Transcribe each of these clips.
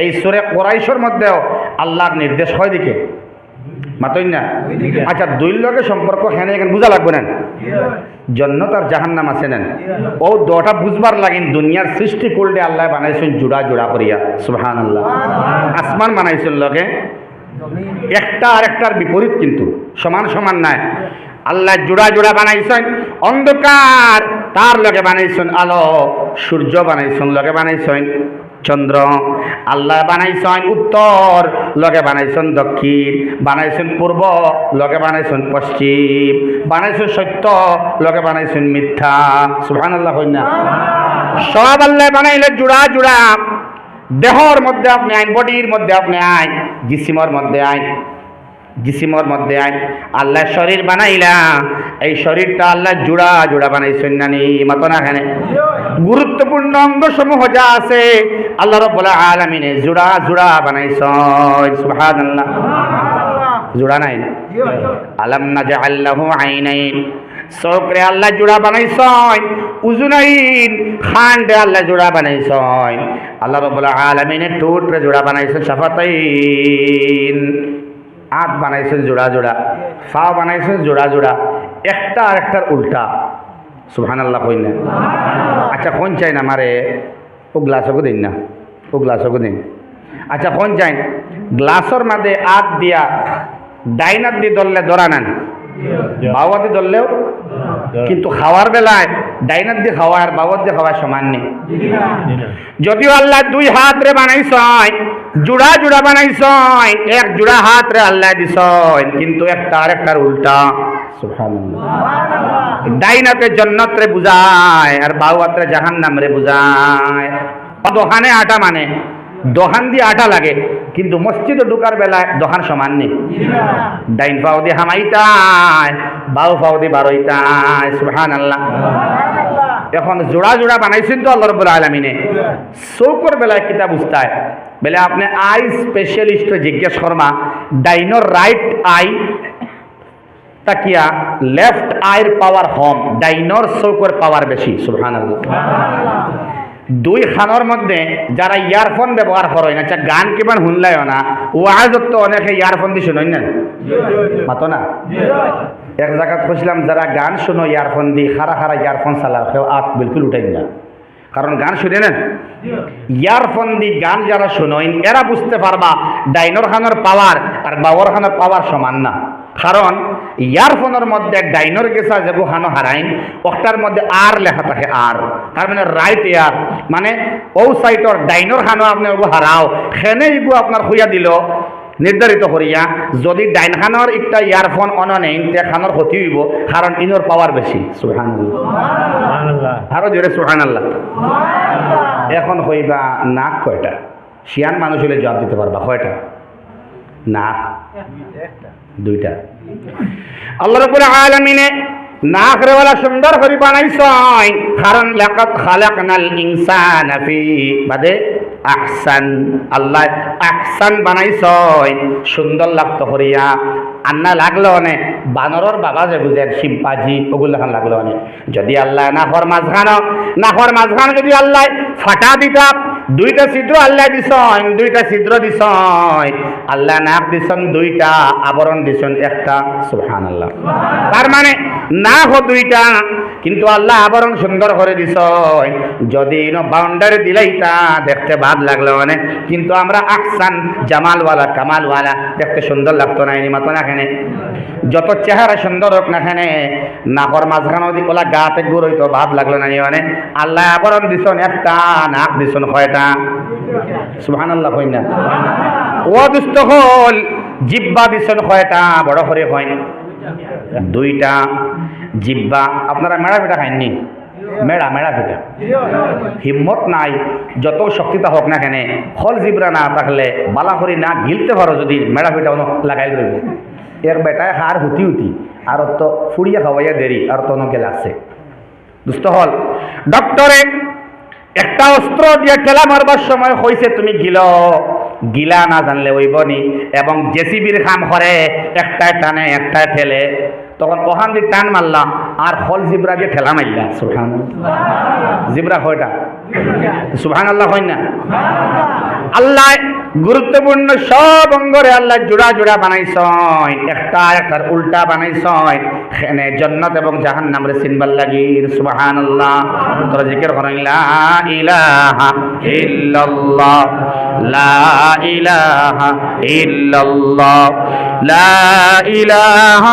এই সুরে কোরাইশর মধ্যেও আল্লাহর নির্দেশ হয় দিকে। মাতই না? আচ্ছা দুই লগে সম্পর্ক হেনে এখানে বুঝা লাগবে না জন্য তার জাহান্নাম আছে নেন। ও দটা বুঝবার লাগিন দুনিয়ার সৃষ্টি করলে আল্লাহ বানাইছেন জুড়া জুড়া করিয়া। সুহান আল্লাহ আসমান বানাইছেন লগে একটা আর একটার বিপরীত কিন্তু। সমান সমান নাই। আল্লাহ জোড়া জোড়া বানাইছেন। অন্ধকার তার লগে বানাইছেন আলো, সূর্য বানাইছেন, লগে বানাইছেন চন্দ্র, আল্লাহ বানাইছেন উত্তর, লগে বানাইছেন দক্ষিণ, বানাইছেন পূর্ব, লগে বানাইছেন পশ্চিম, বানাইছেন সত্য, লগে বানাইছেন মিথ্যা সুহান আল্লাহ না। সব আল্লাহ বানাইলে জোড়া জোড়া, দেহর মধ্যে আপনি আইন, বডির মধ্যে আপনি আইন, জিসিমর মধ্যে আইন। জিসিমর মধ্যে আইন আল্লাহ শরীর বানাইলা। এই শরীরটা আল্লাহ জোড়া জোড়া বানাইছেন নানি মতো না এখানে গুরুত্বপূর্ণ অঙ্গ সমূহ যা আছে, আল্লাহ রব্বুল আলামিনে জোড়া জোড়া বানাইছেন। সুবহানাল্লাহ। জোড়া নাই আলাম নাজআল লাহু আইনাইন। চোখরে আল্লাহ জোড়া বানাইছয় উজুনাইন। খান্ডে আল্লাহ জোড়া বানাইছয় আল্লাহ রব্বুল আলামিনে ঠোঁটরে জোড়া বানাইছেন শাফাতাইন আত বানাইছেন জোড়া জোড়া ফা বানাইছেন জোড়া জোড়া একটা আর একটার উল্টা। সুবহান আল্লাহ কই না আচ্ছা কোন চাই না মারে ও গ্লাসকও দিন না ও গ্লাসকও দিন। আচ্ছা কোন চাই গ্লাসর মাঝে আত দিয়া ডাইনার দিয়ে ধরলে ধরা নেন। বাবাতে ধরলেও কিন্তু খাওয়ার বেলায় ডাইনার দিয়ে খাওয়া আর বাবার দিয়ে খাওয়া সমান নেই। যদিও আল্লাহ দুই হাত রে বানাইছয় জোড়া জোড়া বানাইছয় এক জোড়া হাত রে আল্লাহ দিছয় কিন্তু একটা আর একটার উল্টা। ডাইনাতে জন্নত রে বুঝায় আর বাউয়াতে জাহান্নাম রে বুঝায়। দোকানে আটা মানে দোকান দিয়ে আটা লাগে কিন্তু মসজিদে ঢুকার বেলায় দোকান সমান নেই। ডাইন পাও দিয়ে হামাইতায় বাউ পাও দিয়ে বারোইতায় সুবহান আল্লাহ এখন জোড়া জোড়া বানাইছেন তো আল্লাহ রব্বুল আলমিনে। চৌকর বেলায় কিতা বুঝতায় বেলে আপনি আই স্পেশালিস্ট জিজ্ঞেস করমা, ডাইনোর রাইট আই তাকিয়া লেফট আইর পাওয়ার হম ডাইনোর চৌকর পাওয়ার বেশি। সুবহান দুই খানোর মধ্যে যারা ইয়ারফোন ব্যবহার করেন আচ্ছা গান কিমান শুনলাইও না ওয়াজত তো অনেকে ইয়ারফোন দিয়ে শুনেন না। মাতো না? এক জায়গাত খুঁজলাম যারা গান শুনো, ইয়ারফোন দি খারা খারা ইয়ারফোন চালা কেউ আত বিলকুল উঠাই না কারণ গান শুনে নেন ইয়ারফোন দি গান যারা শুনোইন, এরা বুঝতে পারবা, ডাইনোর খানোর পাওয়ার আর বাবর খানোর পাওয়ার সমান না। কারণ ইয়ারফোনের মধ্যে ডাইনোর গেছা যেগু হানো হারাইন, ওটার মধ্যে আর লেখা থাকে আর। তার মানে রাইট ইয়ার মানে ও সাইটর ডাইনোর খানো আপনি হারাও সেনে ইগু আপনার হইয়া দিল। নির্ধারিত করিয়া যদি ডাইন খানোর একটা ইয়ারফোন অন নেই তে খানোর ক্ষতি হইব কারণ ইনোর পাওয়ার বেশি। সুহান আরও জোরে সুহান আল্লাহ এখন হইবা নাক কয়টা? শিয়ান মানুষ হলে জবাব দিতে পারবা কয়টা? নাক। দুইটা। আল্লাহ রব্বুল আলামিনে নাক রে ওলা সুন্দর করে বানাইছয় কারণ লাকাত খালাকনাল ইনসানা ফি বাদে আহসান, আল্লাহ আহসান বানাইছ সুন্দর লাগতো হরিয়া। আন্না লাগল অনে বানরর বাবা যে বুঝেন, শিম্পাজি, ওগুলো এখন লাগল অনে যদি আল্লাহ নাহর মাঝখানো হর মাঝখান যদি আল্লাহ ফাটা দিতাম দুইটা ছিদ্র আল্লাহ দিছন, দুইটা ছিদ্র দিছন। আল্লাহ নাক দিছন, দুইটা আবরণ দিছন, একটা সুবহান আল্লাহ তার মানে না হো দুইটা, কিন্তু আল্লাহ আবরণ সুন্দর করে দিছ যদি বাউন্ডারি দিলেই তা দেখতে ভালো লাগল মানে। কিন্তু আমরা আকসান জামালওয়ালা, কামালওয়ালা, দেখতে সুন্দর লাগতো না, এনি মতো না এখানে যত চেহারা সুন্দর হোক না এখানে নাকর মাঝখানে ওলা গাতে গুড় হইতো ভাব লাগল না নি মানে। আল্লাহ আবরণ দিছন, একটা, নাক দিছন, কয়টা? সুবহান আল্লাহ কই না। ও দুষ্ট হল জিব্বা দিছন কয়টা? বড় করে হয় দুইটা। জিব্বা আপনারা মেড়া পিঠা খাইননি? মেড়া মেড়া পিঠা। হিম্মত নাই, যত শক্তিটা হোক না কেন ফল জিবরা না থাকলে বালা করি না গিলতে পারো যদি মেড়া পিঠা লাগাই রইব এর বেটায় হার হুতি হুতি, আর তো ফুড়িয়া খাওয়াইয়া দেরি, আর তো অনেকে লাগছে। দুষ্ট হল। ডক্টরে একটা অস্ত্র দিয়ে ঠেলা মারবার সময় হয়েছে তুমি গিল। গিলা না জানলে ওই বনি। এবং জেসিবির খাম করে একটায় টানে, একটায় ঠেলে। তখন ওখান দিয়ে টান মারলাম আর হল জিব্রা দিয়ে ঠেলা মারলা সুহান জিব্রা হয়টা সুহান আল্লাহ হয় না? আল্লাহ গুরুত্বপূর্ণ সব অঙ্গরে আল্লাহ জোড়া জোড়া বানাইছয়, একটা একটার উল্টা বানাইছয়। এখানে জন্নত এবং জাহান নামরে সিনবার লাগির সুবহান আল্লাহ তোরা জিকির করেন লা ইলাহা ইল্লাল্লাহ, লা ইলাহা ইল্লাল্লাহ, লা ইলাহা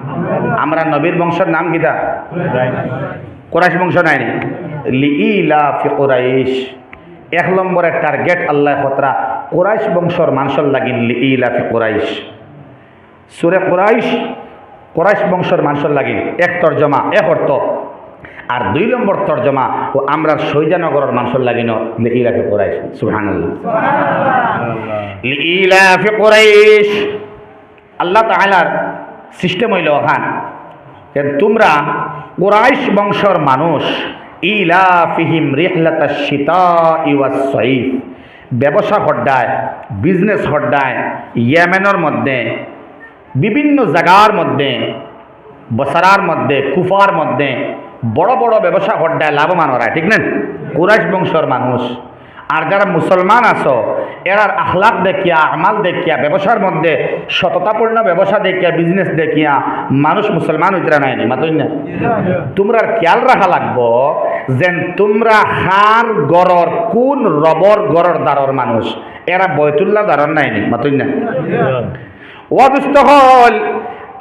আমরা নবীর বংশের নাম কিতা কোরাইশ। বংশ নাই কুরাইশ। এক নম্বরের টার্গেট আল্লাহ খতরা কোরাইশ বংশর মানুষের লাগিন লিইলা ফি কুরাইশ। সুরে কুরাইশ কোরাইশ বংশের মানুষের লাগিন এক তর্জমা এক অর্থ। আর দুই নম্বর তর্জমা ও আমরা সৈজানগরের মানুষের লাগিন লিইলা ফি কুরাইশ। সুবহানাল্লাহ। লিইলা ফি কুরাইশ। আল্লাহ তাআলার সিস্টেম হইল ওখান যে তোমরা কুরাইশ বংশর মানুষ ইলা ফিহিম রিহলাতা শীতা ইওয়াস সঈফ ব্যবসা হড্ডায় বিজনেস হড্ডায় ইয়েমেনের মধ্যে, বিভিন্ন জায়গার মধ্যে, বসারার মধ্যে, কুফার মধ্যে বড় বড় ব্যবসা হড্ডায় লাভবান ওরা, ঠিক না? কুরাইশ বংশর মানুষ। আর যারা মুসলমান আছো, এরার আখলাক দেখিয়া, আমাল দেখিয়া, ব্যবসার মধ্যে সততাপূর্ণ ব্যবসা দেখিয়া বিজনেস দেখিয়া মানুষ মুসলমান হইতে নাই নি মাতই না? তোমরা খেয়াল রাখা লাগবো যেন তোমরা হার গড়র কোন রবর গড়র দ্বারর মানুষ। এরা বয়তুল্লাহ দ্বারর নাই নি মাতই না? ওয়াদুস্ত হল,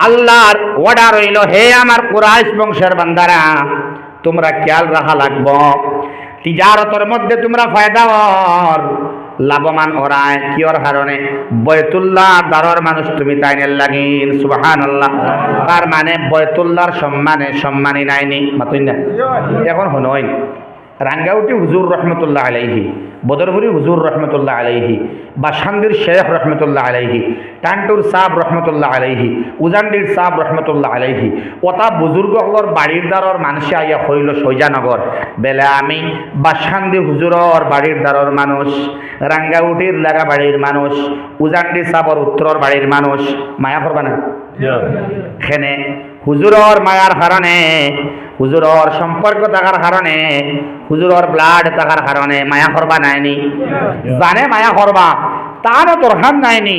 আল্লাহর ওয়ার্ডার রইল হে আমার কুরাইশ বংশের বান্দারা, তোমরা খেয়াল রাখা লাগব। তিজারতর মধ্যে তোমরা ফায়দা হর লাভবান ওরায় কিয়র কারণে বয়তুল্লাহ দারর মানুষ তুমি তাইনের লাগিন সুবাহান আল্লাহ তার মানে বয়তুল্লাহর সম্মানে সম্মানী নাইনি। মাতুই না এখন হনই রাঙ্গাউটি হুজুর রহমতুল্লাহ আলাইহি বদরপুরি হুজুর রহমতুল্লাহ আলাইহি বাসান্দির শেখ রহমতুল্লাহ আলাইহি টান্টুর সাহ রহমতুল্লাহ আলাইহি উজান্ডির সাহ রহমতুল্লাহ আলাইহি ওটা বুজুর্গসকলৰ বাড়ির দ্বাৰৰ মানুষে আইয়া হইল সৈজানগর। বেলে আমি বাসান্দি হুজুরর বাড়ির দ্বারর মানুষ রাঙ্গাউটির লাগা বাড়ির মানুষ উজান্ডি সাবর উত্তরর বাড়ির মানুষ মায়া করবা না? খেনে হুজুরর মায়ার কারণে হুজুরর সম্পর্ক থাকার কারণে হুজুরর ব্লাড থাকার কারণে মায়া করবা নাইনি? জানে মায়া করবা? তারও দরকার নাইনি?